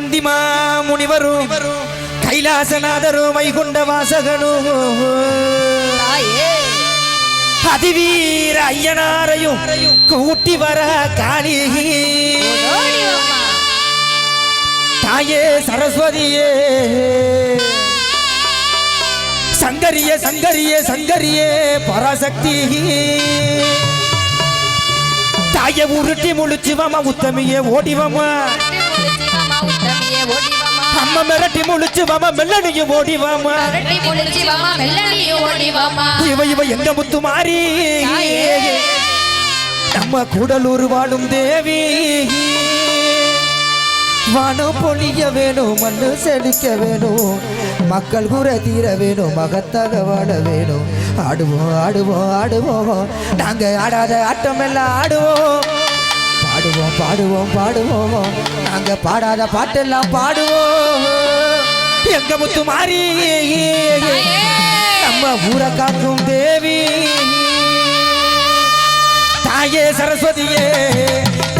அந்திமா முனிவரும் கைலாசநாதரும் வைகுண்ட வாசகனும். அதிவீர ஐயனாரையும் கூட்டி வர காளி. தாயே சரஸ்வதியே. சங்கரிய சங்கரிய சங்கரியே பராசக்தி. தாய உருட்டி முழிச்சு வாமா உத்தமியே ஓடிவாமா உத்தமியே ஓடி வாம்மா. அம்மா மிரட்டி முழிச்சு வாமா மெல்லனையும் ஓடிவாமா கரடி முழிச்சு வாம்மா, மெல்லனையே ஓடி வாம்மா. இவ இவ எங்க முத்து மாறி. நம்ம கூடலூர் வாழும் தேவி. வானம் பொழிய வேணும் மண்ணு செழிக்க வேணும். மக்கள் குறை தீர வேணும் மகத்தாக வாழ வேணும். ஆடுவோம் ஆடுவோம் ஆடுவோம். நாங்க ஆடாத ஆட்டம் எல்லாம் ஆடுவோம். பாடுவோம் பாடுவோம் பாடுவோம். நாங்க பாடாத பாட்டெல்லாம் பாடுவோம். எங்க முத்து மாறி நம்ம ஊரை காக்கும் தேவி. தாயே சரஸ்வதியே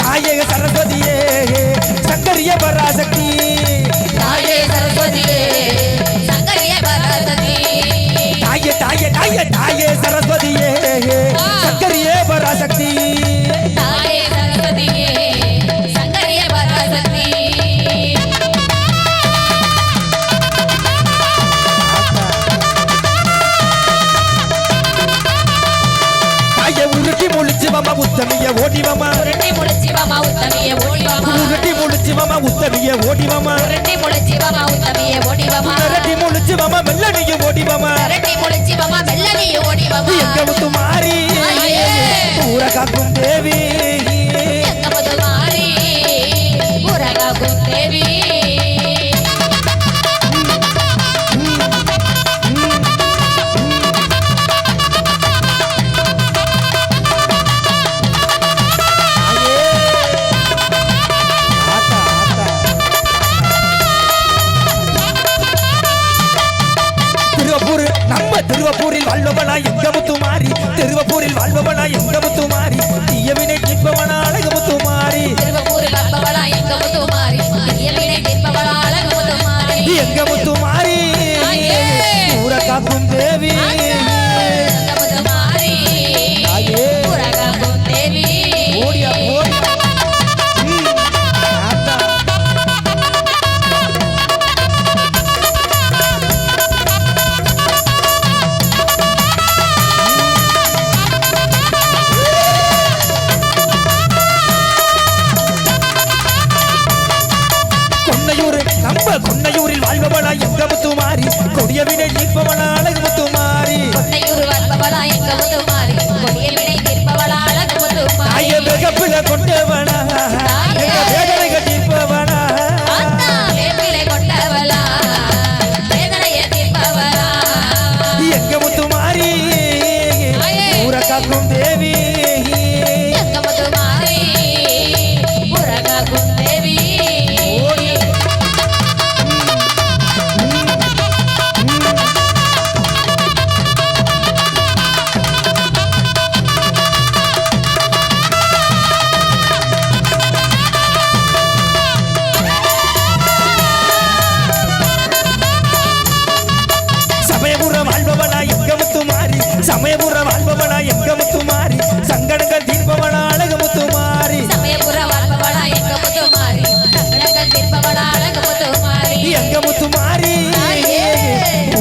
தாயே சரஸ்வதியே சங்கரிய பராசக்தி. தாயே சரஸ்வதியே, முழிச்சு வாமா உத்தமிய ஓடிவாமா உருட்டி முழிச்சு வாம்மா, உத்தமியே ஓடி வாம்மா. உருட்டி முழிச்சு வாமா உத்தமிய ஓடிவாமா உருட்டி முழிச்சு வாம்மா, உத்தமியே ஓடி வாம்மா. மிரட்டி முழிச்சு வாமா மெல்லனையும் ஓடிவாமா கரடி முழிச்சு வாம்மா, மெல்லனையே ஓடி வாம்மா. எங்க முத்து மாறி திருவப்பூரில் வாழ்பவனா எங்க முத்து மாறி திருவப்பூரில் வாழ்பவனா எங்க முத்து மாறி தீயவினை தீர்ப்பவனா அழகு முத்து மாறி திருவப்பூரில் வந்தவளா எங்க முத்துமாரி, தீயவினை தீர்ப்பவளா அழகு முத்துமாரி. எங்க முத்து மாறி. ஊரை காக்கும் தேவி மாறி கொன்னையூர் வாழ்பவளா எங்க முத்துமாரி, கொடியவினை தீர்ப்பவளா அழகு முத்துமாரி. கொண்டவனா எங்க வேதனைகள் தீர்ப்பவனா ஆத்தா வேப்பிலை கொண்டவளா, வேதனையை தீர்ப்பவளா. எங்க முத்து மாறி ஊரை காக்கும்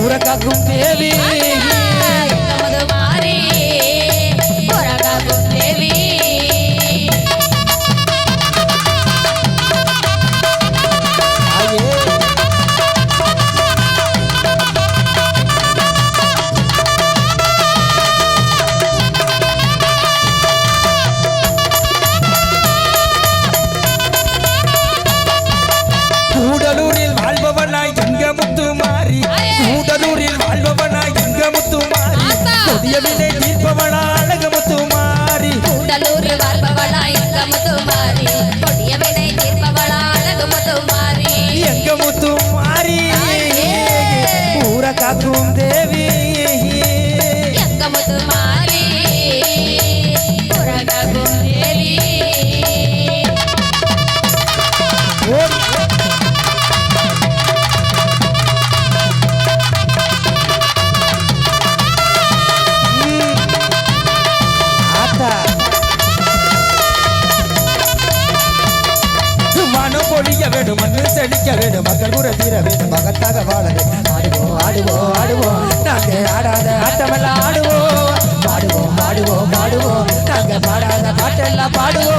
ஊரை காக்கும் தேவி எங்க நிற்பவளா தீர்ப்பவனா அழகு முத்து மாறி வாழ்பவளா எங்க முத்துமாரி, மண்ணு வேண்டும் மக்கள் கூட தீர வேண்டும். மகத்தாக வாழ வேணும் ஆடுவோம் ஆடுவோம் ஆடுவோம். நாங்க ஆடாத ஆட்டமெல்லாம் ஆடுவோம். பாடுவோம் பாடுவோம் பாடுவோம். நாங்க பாடாத பாட்டெல்லாம் பாடுவோம்.